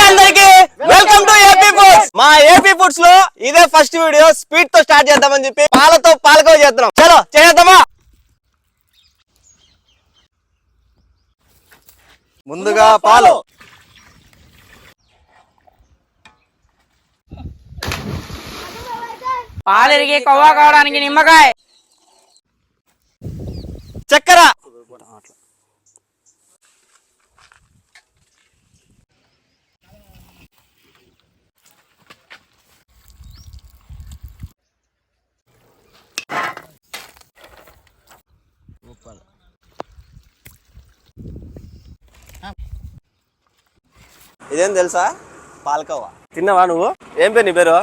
అందరికి welcome to AP foods మా AP ఫుడ్స్లో ఇదే ఫస్ట్ వీడియో స్పీడ్తో స్టార్ట్ చేద్దామని చెప్పి పాలతో చేస్తున్నాం. చలో చేద్దామా ముందుగా పాలు. పాలరికి కొవ్వ కావడానికి నిమ్మకాయ. చక్కెర. ఇదేం తెలుసా? పాలకోవా తిన్నావా నువ్వు? ఏం పేరు నీ పేరు?